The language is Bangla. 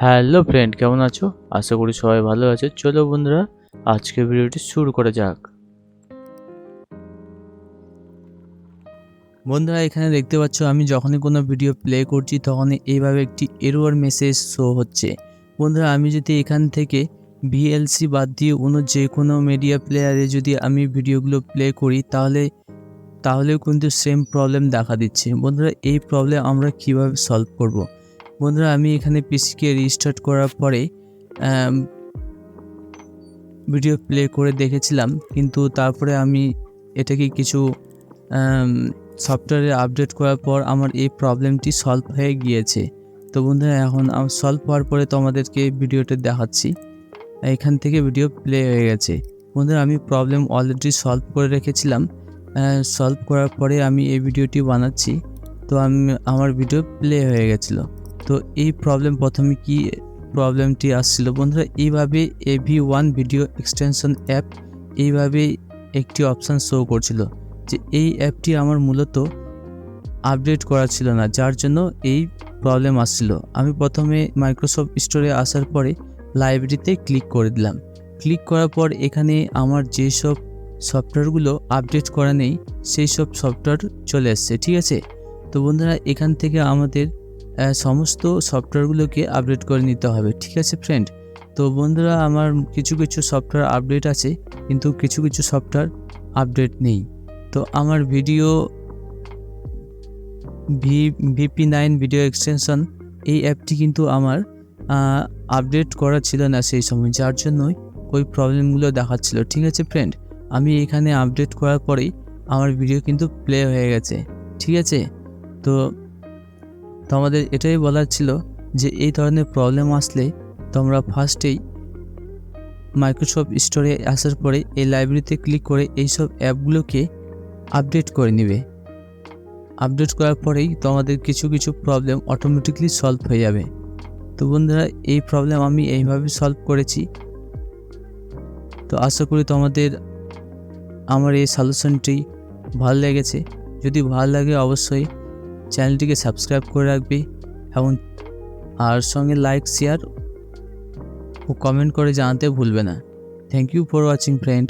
হ্যালো ফ্রেন্ড, কেমন আছো? আশা করি সবাই ভালো আছে। চলো বন্ধুরা, আজকে ভিডিওটি শুরু করা যাক। বন্ধুরা, এখানে দেখতে পাচ্ছ, আমি যখনই কোনো ভিডিও প্লে করছি, তখনই এইভাবে একটি এরোয়ার মেসেজ শো হচ্ছে। বন্ধুরা, আমি যদি এখান থেকে ভিএলসি বাদ দিয়ে অন্য যে কোনো মিডিয়া প্লেয়ারে যদি আমি ভিডিওগুলো প্লে করি, তাহলে, তাহলেও কিন্তু সেম প্রবলেম দেখা দিচ্ছে। বন্ধুরা, এই প্রবলেম আমরা কীভাবে সলভ করব। বন্ধুরা, আমি এখানে পিসিকে রিস্টার্ট করার পরে ভিডিও প্লে করে দেখেছিলাম, কিন্তু তারপরে আমি এটাকে কিছু সফটওয়্যারে আপডেট করার পর আমার এই প্রবলেমটি সলভ হয়ে গিয়েছে। তো বন্ধুরা, এখন সলভ হওয়ার পরে তোমাদেরকে ভিডিওটা দেখাচ্ছি। এখান থেকে ভিডিও প্লে হয়ে গেছে। বন্ধুরা, আমি প্রবলেম অলরেডি সলভ করে রেখেছিলাম। সলভ করার পরে আমি এই ভিডিওটি বানাচ্ছি। তো আমি, আমার ভিডিও প্লে হয়ে গেছিল। তো এই প্রবলেম প্রথমে কি প্রবলেমটি আসছিল? বন্ধুরা, এইভাবে AV one video extension app এইভাবে একটি অপশান শো করছিল যে এই অ্যাপটি আমার মূলত আপডেট করা ছিল না, যার জন্য এই প্রবলেম আসছিল। আমি প্রথমে মাইক্রোসফট স্টোরে আসার পরে লাইব্রেরিতে ক্লিক করে দিলাম। ক্লিক করার পর এখানে আমার যেসব সফটওয়্যারগুলো আপডেট করা নেই, সেই সব সফটওয়্যার চলে এসছে, ঠিক আছে? তো বন্ধুরা, এখান থেকে আমাদের সমস্ত সফটওয়্যারগুলোকে আপডেট করে নিতে হবে, ঠিক আছে ফ্রেন্ড তো বন্ধুরা, আমার কিছু কিছু সফটওয়্যার আপডেট আছে, কিন্তু কিছু কিছু সফটওয়্যার আপডেট নেই। তো আমার video V VP nine video extension এই অ্যাপটি কিন্তু আমার আপডেট করা ছিল না সেই সময়, যার জন্যই ওই প্রবলেমগুলো দেখাচ্ছিল, ঠিক আছে ফ্রেন্ড আমি এখানে আপডেট করার পরেই আমার ভিডিও কিন্তু প্লে হয়ে গেছে, ঠিক আছে? তো তোমাদের এটাই বলার ছিল যে এই ধরনের প্রবলেম আসলে তোমরা ফার্স্টেই মাইক্রোসফট স্টোরে আসার পরে এই লাইব্রেরিতে ক্লিক করে এইসব অ্যাপগুলোকে আপডেট করে নেবে। আপডেট করার পরেই তোমাদের কিছু কিছু প্রবলেম অটোমেটিকলি সলভ হয়ে যাবে। তো বন্ধুরা, এই প্রবলেম আমি এইভাবে সলভ করেছি। তো আশা করি তোমাদের আমার এই সলিউশনটি ভালো লেগেছে। যদি ভালো লাগে অবশ্যই চ্যানেলটিকে সাবস্ক্রাইব করে রাখবি এবং আর সঙ্গে লাইক, শেয়ার ও কমেন্ট করে জানাতে ভুলবে না। Thank you for watching friend